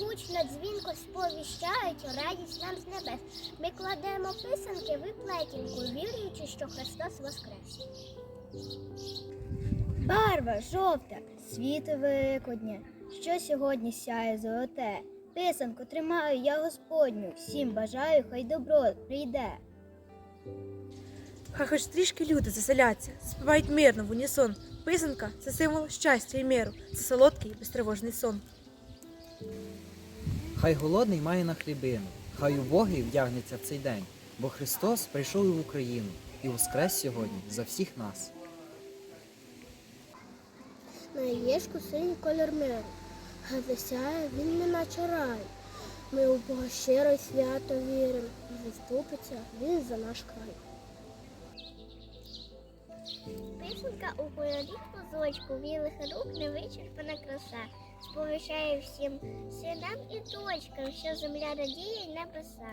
гучно дзвінко сповіщають радість нам з небес. Ми кладемо писанки в плетінку, віруючи, що Христос воскрес. Барва жовта, світ Великодня, що сьогодні сяє золоте. Писанку тримаю я Господню, всім бажаю, хай добро прийде. Хай хоч трішки люди заселяться, співають мирно в унісон. Писанка це символ щастя і миру, це солодкий безтривожний сон. Хай голодний має на хлібину, хай убогий вдягнеться в цей день, бо Христос прийшов в Україну і воскрес сьогодні за всіх нас. На яєчку синій колір миру, а засяє він не наче рай. Ми у Бога щиро й свято віримо, і заступиться він за наш край. Писанка у кольорі позочку, білих рук невичерпана краса. Сповіщає всім синам і дочкам, що земля радіє й небеса.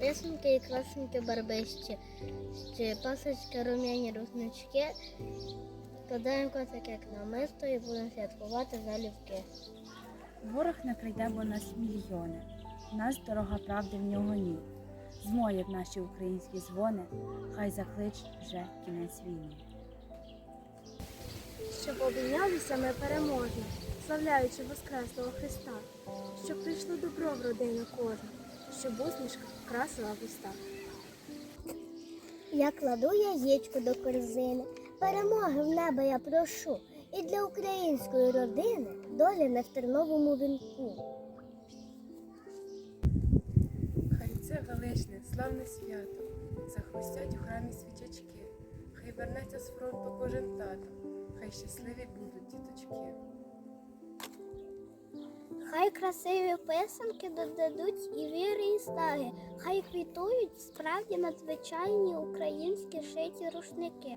Писанки і красеньки барбищі, ще пасочки рум'яні руснички. Складаємо котик як намисто і будемо святкувати залівки. Ворог накриде, бо нас мільйони. Нас дорога правди в нього ні. Змоє в наші українські дзвони, хай заклич вже кінець війни. Щоб обійнялися ми переможемо, славляючи Воскреслого Христа, щоб прийшло добро в родину кожну, щоб усмішка красила вуста. Я кладу яєчко до корзини, перемоги в небо я прошу, і для української родини долі не в терновому вінку. Хай це величне, славне свято, захрустять у храмі свічечки, хай вернеться з фронту кожен тато, хай щасливі будуть діточки. Хай красиві писанки додадуть і віри, і снаги, хай квітують справді надзвичайні українські шиті рушники.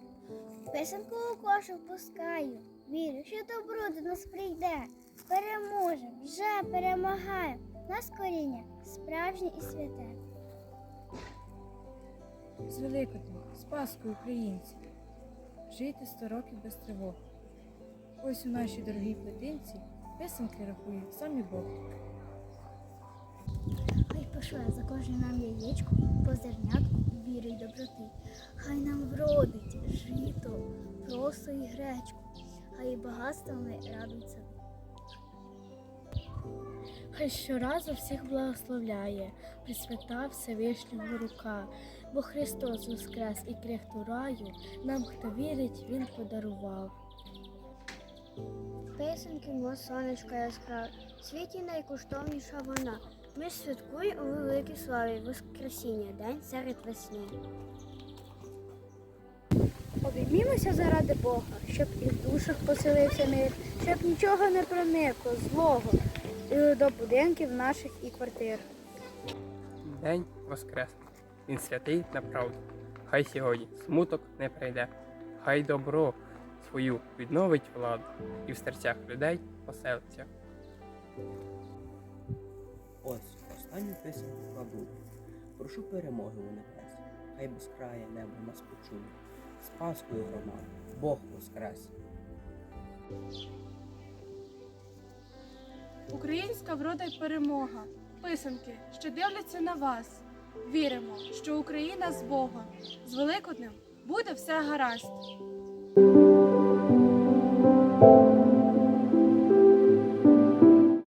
Писанку у кошик пускаю, вірю, що добро до нас прийде. Переможем, вже перемагаємо. Нас коріння справжнє і святе. З Великоднем, з Паскою українці, жити сто років без тривог. Ось у нашій дорогій плетинці писанки рахує сам Бог. Хай пошле за кожне нам яєчко, по зернятку віри й доброти. Хай нам вродить жито, просо і гречку, хай багатствами радується. Хай щоразу всіх благословляє, Пресвята Всевишнього рука, бо Христос воскрес і крихту раю, нам, хто вірить, Він подарував. Писанки мого сонечка яскраве, світі найкоштовніша вона. Ми святкуємо у великій славі Воскресіння, день серед весни. Обіймімося заради Бога, щоб і в душах поселився мир, щоб нічого не проникло злого до будинків наших і квартир. День Воскресний. Він святий направду. Хай сьогодні смуток не прийде, хай добро свою відновить владу і в серцях людей поселиться. Ось останню писанку кладу. Прошу перемоги у небес. Хай безкрає небо нас почує. З Паскою громади, Бог воскрес! Українська врода й перемога. Писанки, що дивляться на вас. Віримо, що Україна з Богом. З Великоднем буде все гаразд.